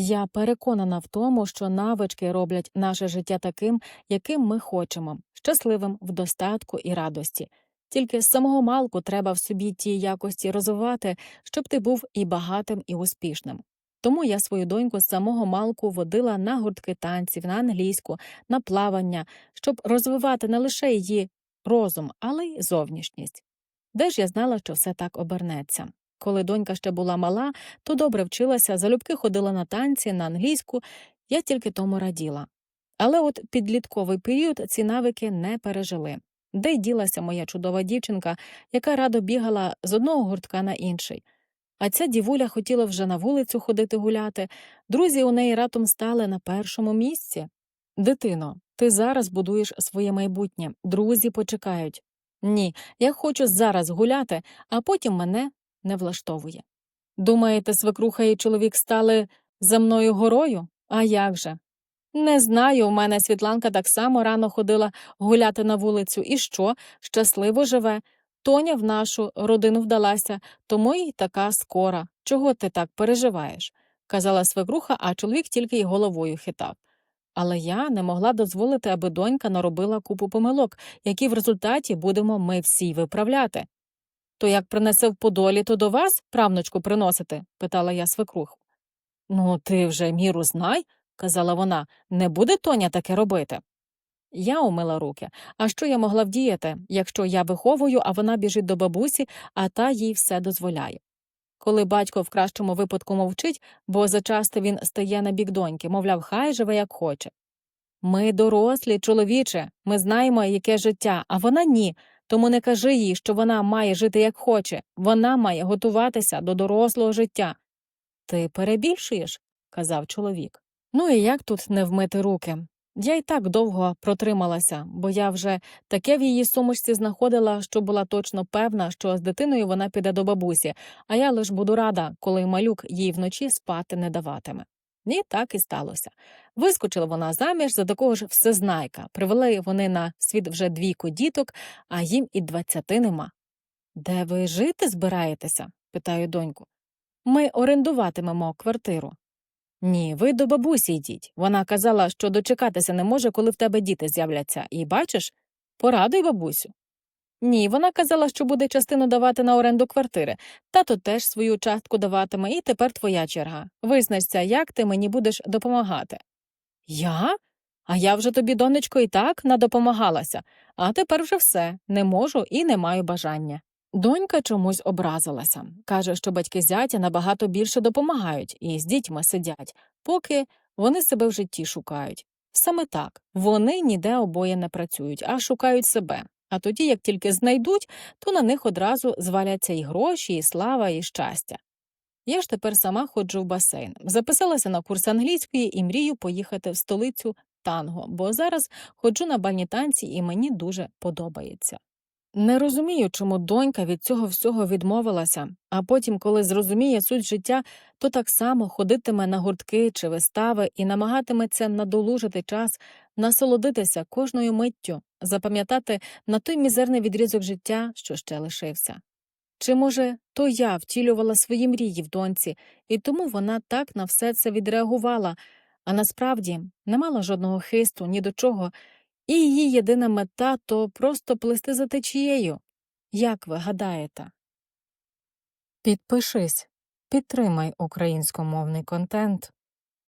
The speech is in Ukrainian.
Я переконана в тому, що навички роблять наше життя таким, яким ми хочемо, щасливим в достатку і радості. Тільки з самого малку треба в собі ті якості розвивати, щоб ти був і багатим, і успішним. Тому я свою доньку з самого малку водила на гуртки танців, на англійську, на плавання, щоб розвивати не лише її розум, але й зовнішність. Де ж я знала, що все так обернеться? Коли донька ще була мала, то добре вчилася, залюбки ходила на танці, на англійську, я тільки тому раділа. Але от підлітковий період ці навики не пережили. Де й ділася моя чудова дівчинка, яка радо бігала з одного гуртка на інший. А ця дівуля хотіла вже на вулицю ходити гуляти, друзі у неї ратом стали на першому місці. Дитино, ти зараз будуєш своє майбутнє, друзі почекають. Ні, я хочу зараз гуляти, а потім мене не влаштовує. Думаєте, свекруха і чоловік стали за мною горою? А як же? Не знаю, у мене Світланка так само рано ходила гуляти на вулицю. І що? Щасливо живе. Тоня в нашу родину вдалася, тому й така скора. Чого ти так переживаєш? казала свекруха, а чоловік тільки й головою хитав. Але я не могла дозволити, аби донька наробила купу помилок, які в результаті будемо ми всі виправляти. То як принесе в подолі, то до вас правнучку приносити? питала я свекруху. Ну, ти вже міру знай, казала вона, не буде Тоня таке робити. Я умила руки. А що я могла вдіяти, якщо я виховую, а вона біжить до бабусі, а та їй все дозволяє. Коли батько в кращому випадку мовчить, бо зачасто він стає на бік доньки, мовляв, хай живе як хоче. Ми дорослі, чоловіче, ми знаємо, яке життя, а вона ні. Тому не кажи їй, що вона має жити як хоче, вона має готуватися до дорослого життя. Ти перебільшуєш, казав чоловік. Ну і як тут не вмити руки? Я й так довго протрималася, бо я вже таке в її сумочці знаходила, що була точно певна, що з дитиною вона піде до бабусі, а я лиш буду рада, коли малюк їй вночі спати не даватиме. І так і сталося. Вискочила вона заміж за такого ж всезнайка, привели вони на світ вже двійку діток, а їм і двадцяти нема. Де ви жити збираєтеся? питаю доньку. Ми орендуватимемо квартиру. Ні, ви до бабусі йдіть. Вона казала, що дочекатися не може, коли в тебе діти з'являться, і бачиш, порадуй бабусю. Ні, вона казала, що буде частину давати на оренду квартири. Тато теж свою частку даватиме, і тепер твоя черга. Визначся, як ти мені будеш допомагати. Я? А я вже тобі, донечко, і так надопомагалася, а тепер вже все не можу і не маю бажання. Донька чомусь образилася. Каже, що батьки зятя набагато більше допомагають і з дітьми сидять, поки вони себе в житті шукають. Саме так вони ніде обоє не працюють, а шукають себе. А тоді, як тільки знайдуть, то на них одразу зваляться і гроші, і слава, і щастя. Я ж тепер сама ходжу в басейн. Записалася на курс англійської і мрію поїхати в столицю танго, бо зараз ходжу на бальні танці і мені дуже подобається. Не розумію, чому донька від цього всього відмовилася, а потім, коли зрозуміє суть життя, то так само ходитиме на гуртки чи вистави і намагатиметься надолужити час, насолодитися кожною миттю, запам'ятати на той мізерний відрізок життя, що ще лишився. Чи, може, то я втілювала свої мрії в доньці, і тому вона так на все це відреагувала, а насправді не мала жодного хисту ні до чого, і її єдина мета то просто плисти за течією. Як ви гадаєте? Підпишись, підтримай українськомовний контент.